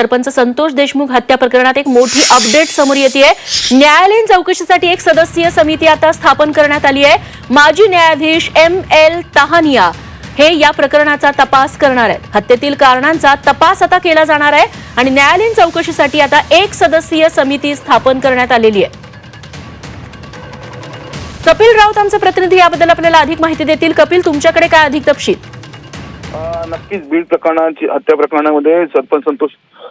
सरपंच संतोष देशमुख हत्या प्रकरणात एक मोठी अपडेट समोर येते न्यायालयीन चौकशीसाठी एक सदस्यीय समिती आता स्थापन करण्यात आली आहे. माजी न्यायाधीश एम एल तहानिया हे या प्रकरणाचा तपास करणार आहेत. हत्येतील कारणांचा तपास आता केला जाणार आहे आणि न्यायालयीन चौकशीसाठी आता एक सदस्यीय समिती स्थापन करण्यात आलेली आहे. कपिल राऊत आमचे प्रतिनिधी याबद्दल आपल्याला अधिक माहिती देतील. कपिल तुमच्याकडे काय अधिक तपशील? नक्कीच बीड प्रकरणाची हत्या प्रकरणामध्ये सरपंच संतोष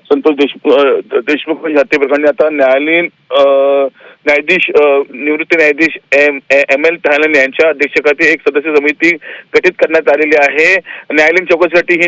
संतोष देशमुख देशमुख यांच्या हत्या प्रकरणी आता न्यायालयीन न्यायाधीश निवृत्त न्यायाधीश एम एम एल तहालन यांच्या अध्यक्षतेखाली एक सदस्य समिती गठीत करण्यात आलेली आहे. न्यायालयीन चौकशीसाठी ही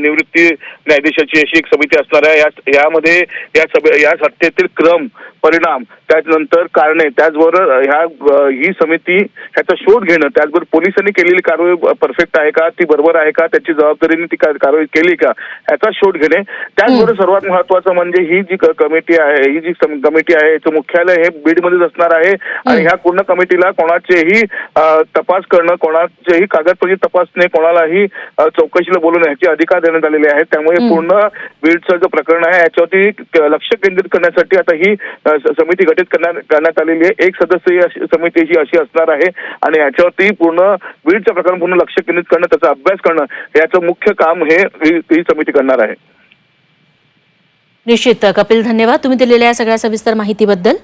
निवृत्ती न्यायाधीशाची अशी एक समिती असणार आहे. यामध्ये या सभे या हत्येतील क्रम परिणाम त्याच्यानंतर कारणे त्याचबरोबर ह्या ही समिती ह्याचा शोध घेणं त्याचबरोबर पोलिसांनी केलेली कारवाई परफेक्ट आहे का ती बरोबर आहे का त्याची जबाबदारीने ती कारवाई केली का ह्याचा शोध घेणे. त्याचबरोबर सर्वात महत्वाचं म्हणजे ही जी कमिटी आहे ही जी कमिटी आहे याचं मुख्यालय हे बीडमध्येच असणार आहे. आणि ह्या पूर्ण कमिटीला कोणाचेही तपास करणं कोणाचेही कागदपत्र तपासणे कोणालाही चौकशीला बोलवणं ह्याचे अधिकार देण्यात आलेले आहेत. त्यामुळे पूर्ण बीडचं जो प्रकरण आहे याच्यावरती लक्ष केंद्रित करण्यासाठी आता ही समिती गठीत करण्यात करण्यात आलेली आहे. एक सदस्यीय अशी- समिती ही अशी असणार आहे. आणि याच्यावरती पूर्ण बीडचं प्रकरण पूर्ण लक्ष केंद्रित करणं त्याचा अभ्यास करणं याचं मुख्य काम हे ही ही समिती करणार आहे. निश्चित. कपिल धन्यवाद. तुम्ही दिलेल्या या सगळ्या सविस्तर माहितीबद्दल.